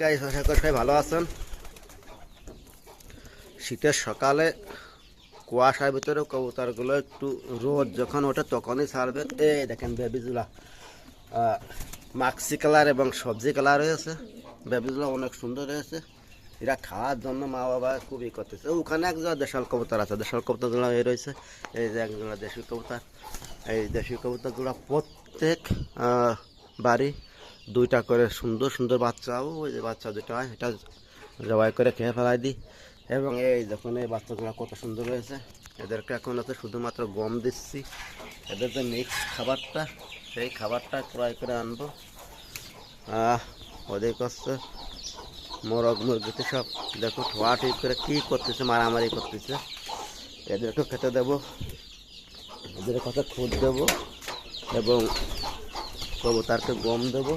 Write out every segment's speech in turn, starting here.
Guys আশা করি সবাই ভালো আছেন। শীতের সকালে কুয়াশার ভিতরে কবুতরগুলো একটু রোদ যখন ওঠে তখনই ছাড়বে। এই দেখেন বেবিজুলা মাক্সি কালার এবং সবজি কালার হয়েছে। বেবিজুলা অনেক সুন্দর হয়েছে। এরা খাওয়ার জন্য মা বাবা খুবই করতেছে। ওখানে একজন দেশাল কবুতর আছে। দেশাল কবুতরগুলো এই রয়েছে এই যে একজন দেশি কবুতর। এই দেশি কবুতরগুলো প্রত্যেক বাড়ি দুইটা করে সুন্দর সুন্দর বাচ্চাও ওই যে বাচ্চা দুটো হয় এটা জবাই করে খেয়ে ফেলাই দিই। এবং এই দেখুন, এই বাচ্চাগুলো কত সুন্দর হয়েছে। এদেরকে এখন হচ্ছে শুধুমাত্র গম দিচ্ছি। এদের যে মিক্স খাবারটা, সেই খাবারটা ক্রয় করে আনব। ওদের করছে মোরগ, মুরগিতে সব দেখো, ঠোয়া ঠিক করে কী করতেছে, মারামারি করতেছে। এদেরকে খেতে দেবো, এদের কথা খুঁজ দেবো। এবং কবুতারকে গম দেবো।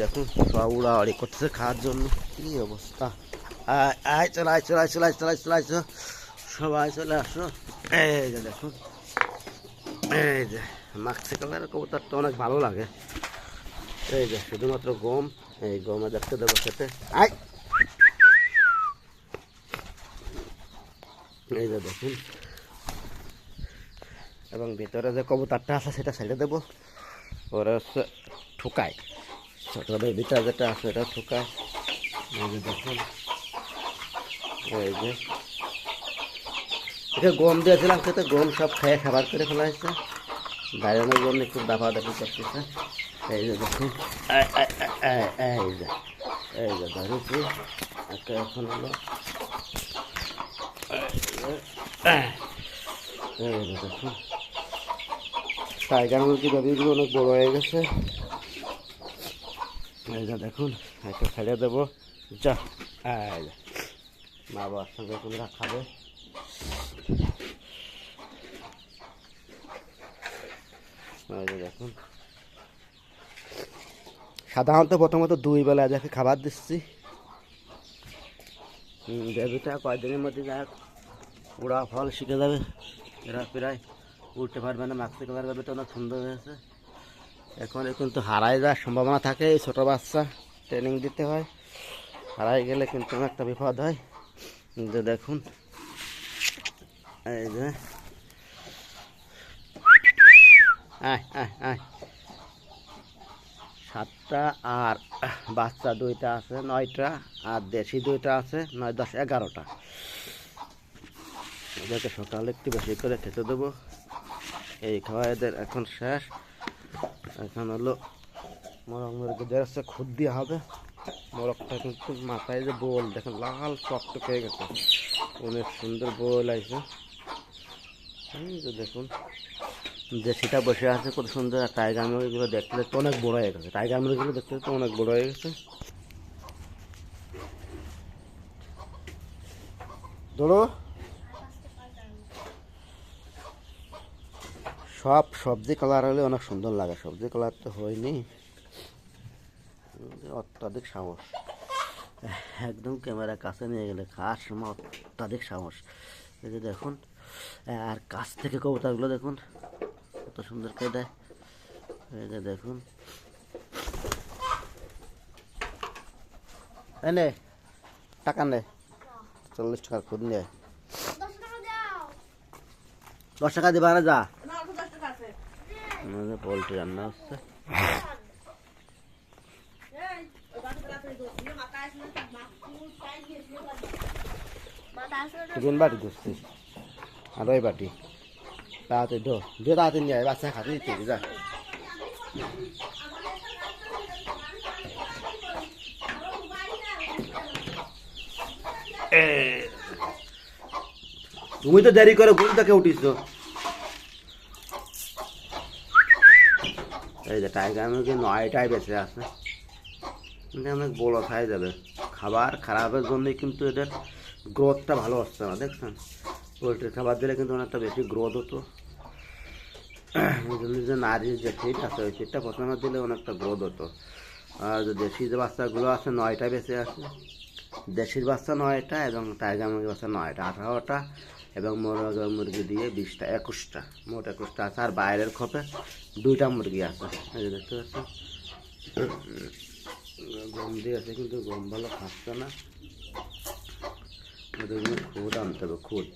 দেখুন সব উড়াউড়ি করতেছে খাওয়ার জন্য। কি অবস্থা? আয় চলে আয় চলে আয় চলে আয় চলে আয়, চলে আসো সবাই চলে আসো। এই যে দেখুন, এই যে মাক্সি কালারের কবুতরটা অনেক ভালো লাগে। এই যে শুধুমাত্র গম, এই গমে দেখতে দেবো খেতে। আয়! এই যে দেখুন। এবং ভিতরে যে কবুতারটা আছে, সেটা ছেড়ে দেবো। ওরা হচ্ছে ঠুকায়। ছোটো বেবিটা যেটা আছে এটা ঠুকায়। দেখুন। এই যে। এটা গম দিয়েছিলাম খেতে গম সব খেয়ে খাবার করে ফেলা হয়েছে। দাঁড়ানোর জন্য একটু দাফা দাফি করতেছে। এই যে দেখুন। এই, যে। এই যে এখন হলো। এই যে দেখুন। টাইগার মুরগি বেবিগুলো অনেক বড় হয়ে গেছে। দেখুন, একটা ছেড়ে দেবো। যা মা বাবার সঙ্গে তোমরা খাবে। দেখুন। সাধারণত প্রথমত দুই বেলা যাকে খাবার দিচ্ছি। বেবিটা কয়েকদিনের মধ্যে যাক উড়া ফল শিখে যাবে। এরা প্রায় উঠতে পারবে না মাক্সি কালার বেবিটা অনেক সুন্দর হয়েছে। এখন কিন্তু হারাই যাওয়ার সম্ভাবনা থাকে, এই ছোটো বাচ্চা ট্রেনিং দিতে হয়। হারাই গেলে কিন্তু একটা বিপদ হয়। যে দেখুন, এই যে। সাতটা আর বাচ্চা দুইটা আছে, নয়টা আর দেশি দুইটা আছে, নয়, দশ, এগারোটা। এদেরকে সকালে একটু বেশি করে খেতে দেবো। এই খাওয়া এদের এখন শেষ। এখন হলো মোরগ মুরগিদের হচ্ছে খুদ দেওয়া হবে। মোরগটা কিন্তু মাথায় যে বোল, দেখেন লাল টকটক হয়ে গেছে। অনেক সুন্দর বোল আছে এই যে দেখুন, দেশিটা বসে আছে, কত সুন্দর। আর টাইগার মুরগিগুলো দেখতে দেখতে অনেক বড় হয়ে গেছে। টাইগার মুরগিগুলো দেখতে দেখতে অনেক বড় হয়ে গেছে। ধরো। সব সবজি কালার হলে অনেক সুন্দর লাগে। সবজি কালার তো হয়নি। অত্যাধিক সাহস। একদম ক্যামেরা কাছে নিয়ে গেলে খাওয়ার সময় অত্যাধিক সাহস। এই যে দেখুন আর কাছ থেকে কবুতরগুলো দেখুন কত সুন্দর করে দেয়। এই যে দেখুন। নে টাকা নে। চল্লিশ টাকার খুদ নে। দশ টাকা দিবা না যা। আমাদের পোলট্রি রান্না হচ্ছে। তিন বাটি ধরছি। আর ওই বাটি। তাড়াতাড়ি ধো দিয়ে তাড়াতাড়ি নিয়ে আয় বাচ্চা খাতে দিতে যা। তুমি তো দেরি করে ঘুম থেকে উঠিস এই যে টাইগার মুরগি নয়টায় বেঁচে আছে? কিন্তু অনেক বড় খাই যাবে খাবার খারাপের জন্যই কিন্তু এদের গ্রোথটা ভালো হচ্ছে না, দেখছেন? পোলট্রির খাবার দিলে কিন্তু অনেকটা বেশি গ্রোথ হতো। যে নারীর যে ফিট আছে, ওই ফিটটা প্রথমে দিলে অনেকটা গ্রোথ হতো। আর যে দেশি যে বাচ্চাগুলো আছে নয়টা বেঁচে আছে। দেশির বাচ্চা নয়টা এবং টাইগার মুরগির বাচ্চা নয়টা, আঠারোটা এবং মোরগ মুরগি দিয়ে বিশটা, একুশটা, মোট একুশটা আছে। আর বাইরের খোপে দুইটা মুরগি আছে। দেখতে পাচ্ছেন গম দিয়ে আছে, কিন্তু গম ভালো খাচ্ছে না। খুদ আনতে হবে, খুদ।